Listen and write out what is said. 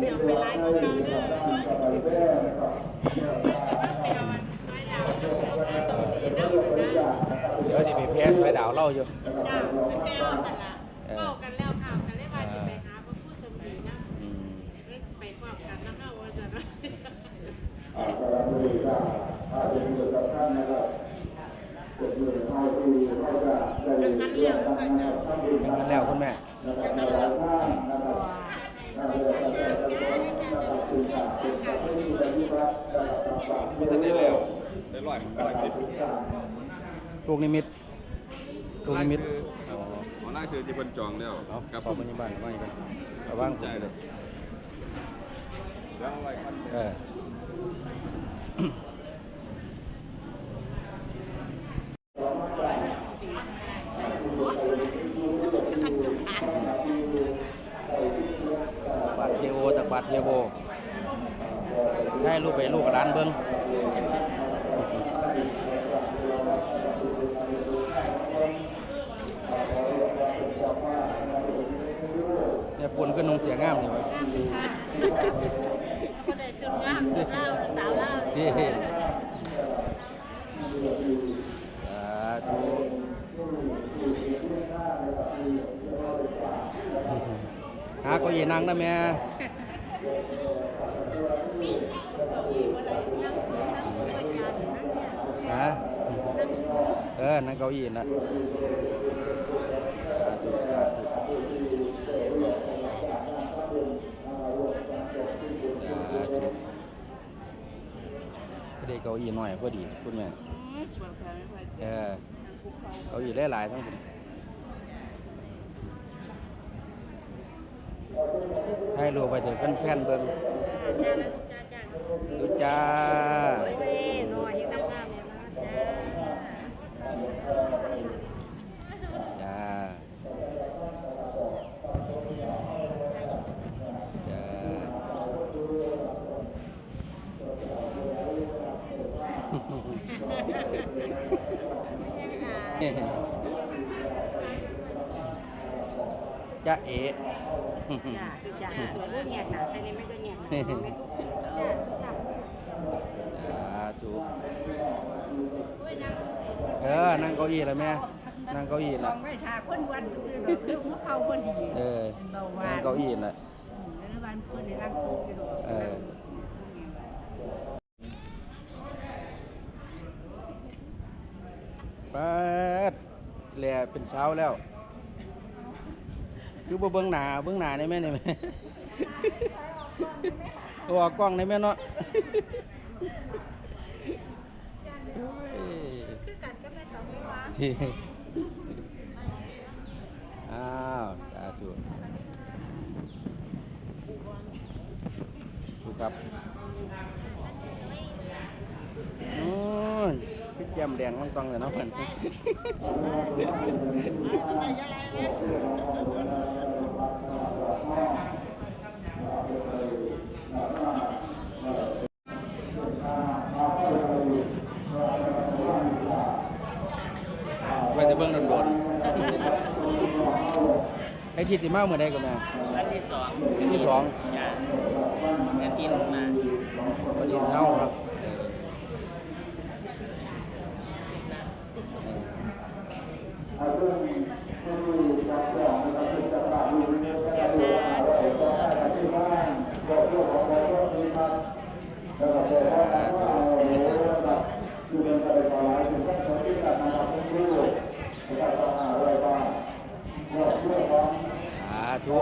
เดี๋ยวไปไล่ของเราเด้อเดี๋ยวไล่ดาวจะพวกเราสวัสดีนะนะเดี๋ยวจะไปแพ้สวยดาวเล่าอยู่จ้าไม่แก้วแต่ละเข้ากันแล้วข่าวกันเลยว่าจะไปหาพระผู้สมดีนะอืมไปพร้อมกันนะเข้าว่าจะนะอ่าสระบุรีก็ถ้าเป็นจุดสำคัญนะครับจุดมือเข้าที่เขาจะได้เรื่องการนะครับทำบุญแข่งกันแล้วคุณแม่ มันจะได้เร็วได้ร้อยร้อยสิบลูกนิมิตลูกนิมิตอ๋อเอาล่าซื้อที่เพิ่นจองแล้วเอาครับขอบคุณบ้านว่าอย่างไรระวังใจเลยแล้วเอาไว้ครับเออ เทโอจากบาทเทโบได้ลูกไปลูกกับร้านเบิ้งเนี่ยปนก็นงเสียงามนี่วะคนใดสุดงามสุดเล่าสาวเล่า เฮ้เฮ้สาธุ หาเก็ยีนั่งนะแม่ฮะเออ นั่งเก้าอี้นะสาธุสาธุสาธุพอดีเก้าอี้หน่อยพอดี คุณแม่ เออ เก้าอี้หลายๆทั้งผม ให้รู้ไปถึงแฟนๆเบิ่งดูจ้าหน่อยเห็นน้ำงามเนี่ยนะจ้าจ้าจ้า จ้าเอ๋จ้าจ้าสวยรูปแงกหนาใส่เลยไม่ก็แงกไม่ทุกจ้าสาธุเออ นั่งเก้าอี้แล้วแม่ นั่งเก้าอี้ลละองไม่ทาคนวันคือดอกเรื่องเขาคนดีเออ เบาหวานั่งนเก้าอี้ละแล้ววันคนในร่างกายดอกเออปาดแหล่เป็นสาวแล้ว คือบ่เบื้องหน้าเบื้องหน้าได้แม่นี่แม่เอาออกล้องได้แม่เนาะอ้ยคือกันก็ไม่ต้องไม่ว่าอ้าวสาธุกครับโอ้ย พี่แจมแดงต้องๆเลยเนาะเพิ่นไว้จะเบิ่งโดนๆไอ้ที่สิมาเมื่อใดก็แม่วันที่สองวันที่สองจ้ะกระทินมาวันนี้เฮาครับ สาธุ